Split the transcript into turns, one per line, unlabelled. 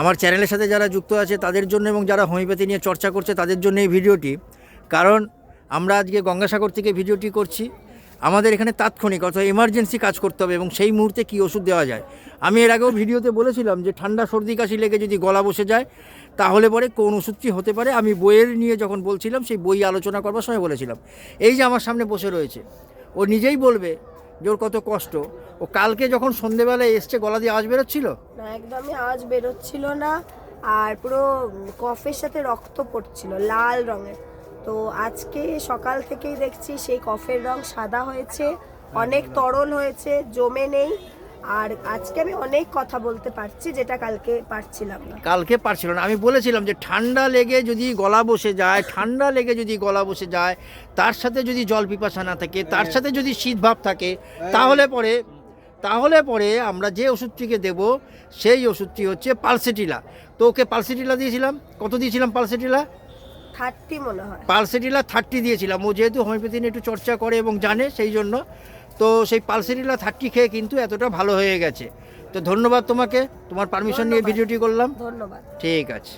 আমার চ্যানেলের সাথে যারা যুক্ত আছে তাদের জন্য এবং যারা হোমিওপ্যাথি নিয়ে চর্চা করছে তাদের জন্য এই ভিডিওটি। কারণ আমরা আজকে গঙ্গাসাগর থেকে ভিডিওটি করছি। আমাদের এখানে তাৎক্ষণিক অর্থাৎ এমার্জেন্সি কাজ করতে হবে এবং সেই মুহূর্তে কী ওষুধ দেওয়া যায়। আমি এর আগেও ভিডিওতে বলেছিলাম যে ঠান্ডা সর্দি কাশি লেগে যদি গলা বসে যায়, তাহলে পরে কোন ওষুধটি হতে পারে? আমি বইয়ের নিয়ে যখন বলছিলাম, সেই বই আলোচনা করবার সময় বলেছিলাম। এই যে আমার সামনে বসে রয়েছে, ও নিজেই বলবে ওর কত কষ্ট। ও কালকে যখন সন্ধেবেলায় এসছে গলা দিয়ে আওয়াজ বেরোচ্ছিল?
না একদমই আওয়াজ বেরোচ্ছিল না। আর পুরো কফের সাথে রক্ত পড়ছিল লাল রঙের। তো আজকে সকাল থেকেই দেখছি সেই কফের রং সাদা হয়েছে অনেক তরল হয়েছে জমে নেই। আর আজকে আমি অনেক কথা বলতে পারছি যেটা কালকে পারছিলাম না।
কালকে পারছিল না। আমি বলেছিলাম যে ঠান্ডা লেগে যদি গলা বসে যায় ঠান্ডা লেগে যদি গলা বসে যায় তার সাথে যদি জল পিপাসা না থাকে তার সাথে যদি শীত ভাব থাকে তাহলে পরে তাহলে পরে আমরা যে ওষুধটিকে দেব সেই ওষুধটি হচ্ছে পালসেটিলা। তো ওকে পালসেটিলা দিয়েছিলাম। কত দিয়েছিলাম পালসেটিলা?
থার্টি মনে হয়।
পালসেটিলা থার্টি দিয়েছিলাম। ও যেহেতু হোমিওপ্যাথি নিয়ে একটু চর্চা করে এবং জানে সেই জন্য তো সেই পালসেরিলা থার্টি খেয়ে কিন্তু এতটা ভালো হয়ে গেছে। তো ধন্যবাদ তোমাকে তোমার পারমিশন নিয়ে ভিডিওটি করলাম।
ধন্যবাদ।
ঠিক আছে।